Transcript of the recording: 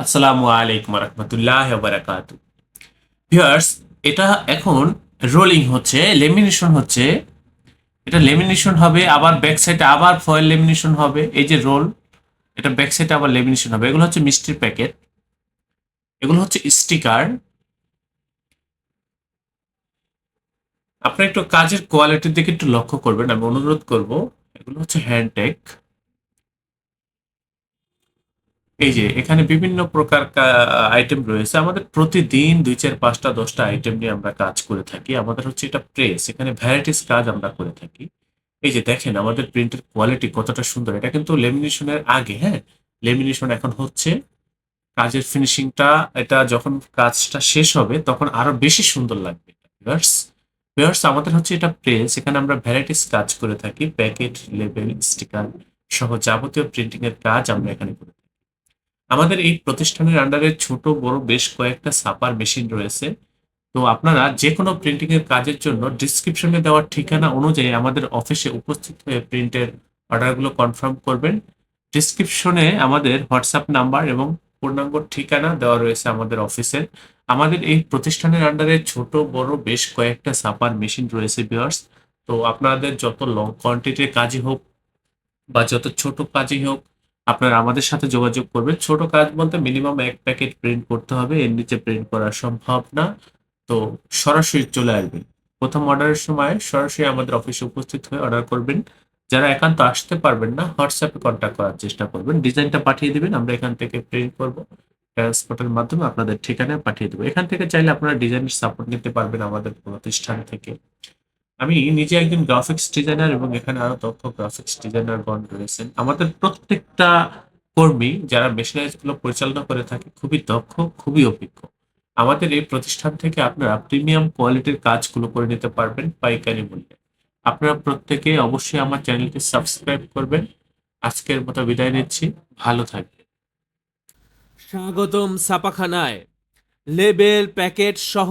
আসসালামু আলাইকুম রহমতুল্লাহ বারাকাত। ভিউয়ার্স এটা এখন রোলিং হচ্ছে লেমিনেশন হচ্ছে। এটা লেমিনেশন হবে, আবার ব্যাক সাইডে আবার ফয়েল লেমিনেশন হবে। এই যে রোল এটা ব্যাক সাইডে আবার লেমিনেশন হবে। এগুলো হচ্ছে মিষ্টির প্যাকেট। এগুলো হচ্ছে স্টিকার আপনার একটু কাজের কোয়ালিটির দিকে একটু লক্ষ্য করবেন, আমি অনুরোধ করব। এগুলো হচ্ছে হ্যান্ডটেক এই যে, এখানে বিভিন্ন প্রকার আইটেম রয়েছে। আমাদের প্রতিদিন দুই চার পাঁচটা, দশটা আইটেম নিয়ে আমরা কাজ করে থাকি। আমাদের হচ্ছে এটা প্রেস এখানে ভ্যারাইটিস কাজ আমরা করে থাকি। এই যে দেখেন, আমাদের প্রিন্টের কোয়ালিটি কতটা সুন্দর। এটা কিন্তু লেমিনেশনের আগে হ্যাঁ? লেমিনেশন এখন হচ্ছে, কাজের ফিনিশিংটা এটা যখন কাজটা শেষ হবে, তখন আরও বেশি সুন্দর লাগবে। ভিউয়ার্স ভিউয়ার্স আমাদের হচ্ছে এটা প্রেস এখানে আমরা ভ্যারাইটিস কাজ করে থাকি। প্যাকেট লেবেল স্টিকার সহ যাবতীয় প্রিন্টিং এর কাজ আমরা এখানে করে থাকি আমাদের এই প্রতিষ্ঠানের আন্ডারে ছোট, বড় বেশ কয়েকটা ছাপার মেশিন রয়েছে। তো আপনারা যে কোনো প্রিন্টিং এর কাজের জন্য ডিসক্রিপশনে দেওয়ার ঠিকানা অনুযায়ী আমাদের অফিসে উপস্থিত হয়ে প্রিন্টের অর্ডারগুলো কনফার্ম করবেন। ডিসক্রিপশনে আমাদের হোয়াটসঅ্যাপ নাম্বার এবং পূর্ণাঙ্গ ঠিকানা দেওয়া রয়েছে আমাদের অফিসের আমাদের এই প্রতিষ্ঠানের আন্ডারে ছোট, বড় বেশ কয়েকটা ছাপার মেশিন রয়েছে বিয়ার্স তো আপনাদের যত লং কোয়ান্টিটির কাজই হোক বা যত ছোট কাজই হোক আপনারা আমাদের সাথে যোগাযোগ করবেন। ছোট কাজ বলতে মিনিমাম এক প্যাকেট প্রিন্ট করতে হবে, এর নিচে প্রিন্ট করা সম্ভব না। তো সরাসরি চলে আসবেন। প্রথম অর্ডারের সময় সরাসরি আমাদের অফিসে উপস্থিত হয়ে অর্ডার করবেন। যারা একান্ত আসতে পারবেন না হোয়াটসঅ্যাপে কন্ট্যাক্ট করার চেষ্টা করবেন। ডিজাইনটা পাঠিয়ে দিবেন, আমরা এখান থেকে প্রিন্ট করব। ট্রান্সপোর্টের মাধ্যমে আপনাদের ঠিকানায় পাঠিয়ে দেবো। এখান থেকে চাইলে আপনারা ডিজাইনের সাপোর্ট নিতে পারবেন আমাদের প্রতিষ্ঠান থেকে। আমি নিজে একজন গ্রাফিক্স ডিজাইনার এবং এখানে আরও দক্ষ গ্রাফিক্স ডিজাইনারগণ রয়েছেন। আমাদের প্রত্যেকটা কর্মী যারা মেশিনারিজগুলো পরিচালনা করে থাকে খুবই দক্ষ, খুবই অভিজ্ঞ। আমাদের এই প্রতিষ্ঠান থেকে আপনারা প্রিমিয়াম কোয়ালিটির কাজগুলো করে নিতে পারবেন পাইকারি মূল্যে। আপনারা প্রত্যেকে অবশ্যই আমার চ্যানেলটি সাবস্ক্রাইব করবেন। আজকের মতো বিদায় নিচ্ছি। ভালো থাকবেন। স্বাগতম ছাপাখানায়। লেবেল প্যাকেট সহ